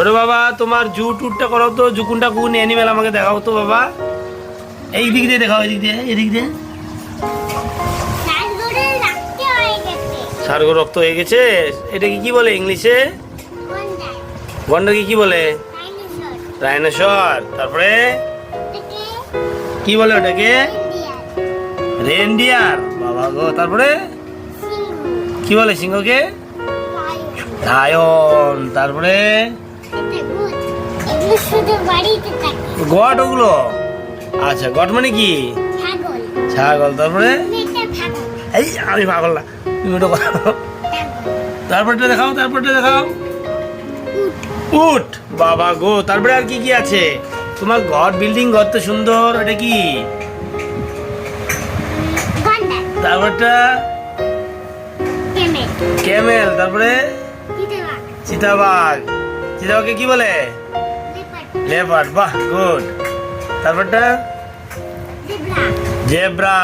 ছোট বাবা তোমার জু ট্যুরটা করো তো জুকুনটা কোন অ্যানিমেল আমাকে দেখাও তো বাবা। এই দিক দিয়ে দেখাও এই দিক দিয়ে এদিক দিয়ে। হয়ে সারগো রক্ত হয়ে গেছে? এটাকে কি বলে ইংলিশে? কোনটা গন্ডাকে কি বলে? ডাইনোসর। তারপরে? কি বলে ওটাকে? রেনডিয়ার। বাবা গো তারপরে? সিংহ। কি বলে সিংহকে? লায়ন। তারপরে? গট ওগুলো? আচ্ছা গট মানে কি? ছাগল। তারপরে? এই আমি পাগল না। তুমি ওটা। তারপরটা দেখাও তারপরটা দেখাও। উট। বাবা গো তারপরে আর কি কি আছে? তোমার ঘর বিল্ডিং ঘর তো সুন্দর এটা কি? তারপরটা? ক্যামেল। তারপরে? চিতাবাঘ। চিতাবাঘকে কি বলে? লেপার্ড বাহ গুড তারপরটা? জেব্রা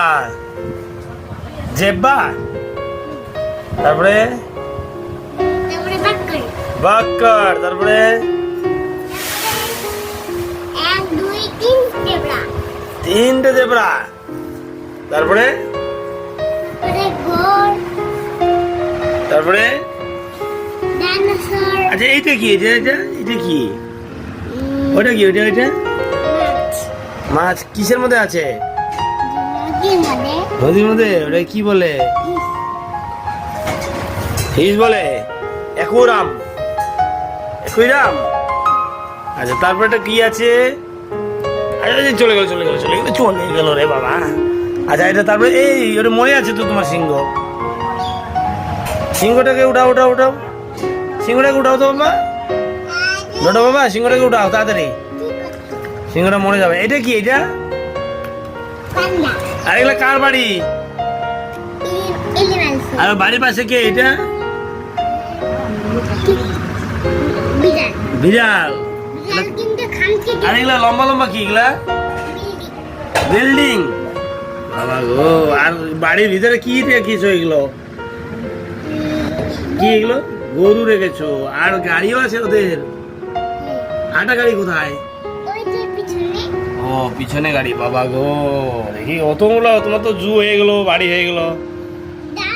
জেব্রা তারপরে? বাক্কর তারপরে? তিনটে জেব্রা তারপরে? তারপরে? আচ্ছা এইটা কি? এটা এটা এটা কি? ওটা কি? ওটা ওটা মাছ। কিসের মধ্যে আছে? নদীর মধ্যে। ওটা কি বলে? ফিস। বলে? একুরাম একুরাম আচ্ছা তারপরে কি আছে? আচ্ছা আচ্ছা, চলে গেল চলে গেল চলে গেল। চলে গেল রে বাবা। আচ্ছা এটা তারপরে এই ওটা মরে আছে তো তোমার সিংহ? সিংহটাকে উঠাও উঠাও উঠাও। সিংহটাকে উঠাও তো বাবা? লোটা বাবা সিংহটাকে উঠাও তাড়াতাড়ি। সিংহটা মরে যাবে। এটা কি এটা? আর এগুলা কার বাড়ি? আর বাড়ির পাশে কে এটা? বিড়াল। আর এগুলা লম্বা লম্বা কি এগুলা? বিল্ডিং। বাবা গো আর বাড়ির ভিতরে কি রেখেছো এগুলো? কি এগুলো? গরু রেখেছো আর গাড়িও আছে ওদের। আটা গাড়ি কোথায়? ও পিছনে গাড়ি বাবা গো। দেখি অতগুলো তোমার তো জু হয়ে গেলো বাড়ি হয়ে গেলো।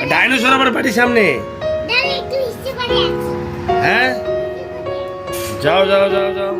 ডাইনোসর আবার বাড়ির সামনে? হ্যাঁ? যাও যাও যাও যাও।